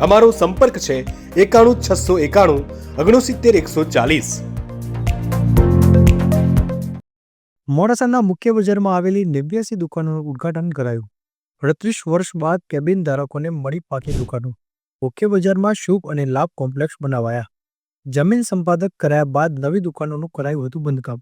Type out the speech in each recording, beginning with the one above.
અમારો સંપર્ક છે એકાણું છસો એકાણું ઓગણસિત્તેર એકસો ચાલીસ. મોડાસાના મુખ્ય બજારમાં આવેલી નેવ્યાસી દુકાનોનું ઉદ્ઘાટન કરાયું. અડત્રીસ વર્ષ બાદ કેબિન ધારકોને મળી પાકી દુકાનો. મુખ્ય બજારમાં શુભ અને લાભ કોમ્પ્લેક્સ બનાવાયા. જમીન સંપાદક કરાયા બાદ નવી દુકાનોનું કરાયું હતું બંધકામ.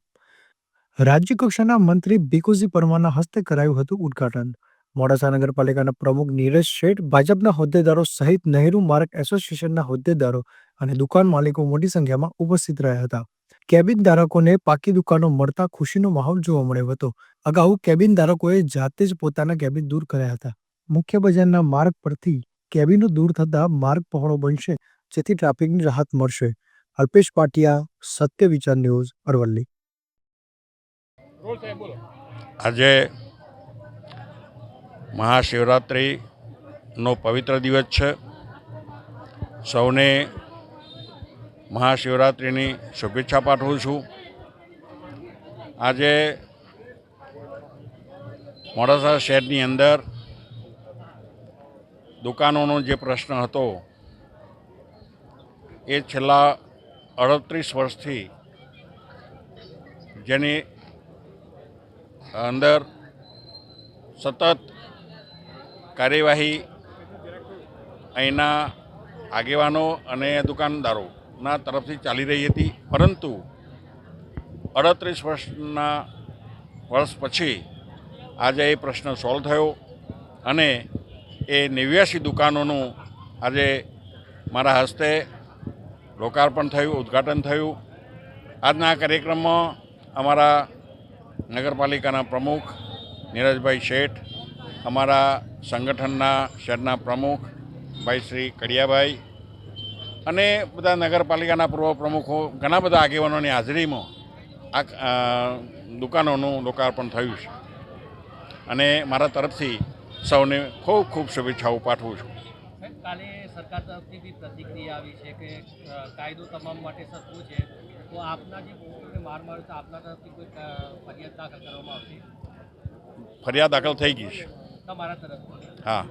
રાજ્યકક્ષાના મંત્રી ભીખુજી પરમારના હસ્તે કરાયું હતું ઉદ્ઘાટન. મોડાસા નગરપાલિકાના પ્રમુખ નીરજ શેઠ, ભાજપના હોદ્દેદારો સહિત નહેરુ માર્ગ એસોસિએશનના હોદ્દેદારો અને દુકાન માલિકો મોટી સંખ્યામાં ઉપસ્થિત રહ્યા હતા. કેબિન ધારકોને પાકી દુકાનો મળતા ખુશીનો માહોલ જોવા મળ્યો હતો. અગાઉ કેબિન ધારકોએ જાતે જ પોતાના કેબિન દૂર કર્યા હતા. મુખ્ય બજારના માર્ગ પરથી કેબિનો દૂર થતા માર્ગ પહોળો બનશે, જેથી ટ્રાફિકની રાહત મળશે. અલ્પેશ પાટિયા, સત્ય વિચાર ન્યૂઝ અરવલ્લી. આજે મહાશિવરાત્રિનો પવિત્ર દિવસ છે. સૌને મહાશિવરાત્રિની શુભેચ્છા પાઠવું છું. આજે મોડાસા શહેરની અંદર દુકાનોનો જે પ્રશ્ન હતો, એ છેલ્લા અડત્રીસ વર્ષથી જેની અંદર સતત કાર્યવાહી અહીંના આગેવાનો અને દુકાનદારોના તરફથી ચાલી રહી હતી. પરંતુ અડત્રીસ વર્ષના વર્ષ પછી આજે એ પ્રશ્ન સોલ્વ થયો અને એ નેવ્યાસી દુકાનોનું આજે મારા હસ્તે લોકાર્પણ થયું, ઉદ્ઘાટન થયું. આજના આ કાર્યક્રમમાં અમારા નગરપાલિકાના પ્રમુખ નીરજભાઈ શેઠ અમારા સંગઠનના શહેરના પ્રમુખ ભાઈ શ્રી કડિયાભાઈ અને બધા નગરપાલિકાના પૂર્વ પ્રમુખો ઘણા બધા આગેવાનોની હાજરીમાં આ દુકાનોનું લોકાર્પણ થયું છે. અને મારા તરફથી સૌને ખૂબ ખૂબ શુભેચ્છાઓ પાઠવું છું. કાલે સરકાર તરફથી બી પ્રતિક્રિયા આવી છે કે કાયદો તમામ માટે સરખો છે. તો આપના જે પોસ્ટરને માર માર્યો આપના તરફથી કોઈ ફરિયાદ દાખલ કરવામાં આવશે? ફરિયાદ દાખલ થઈ ગઈ છે. તમારા તરફ હા.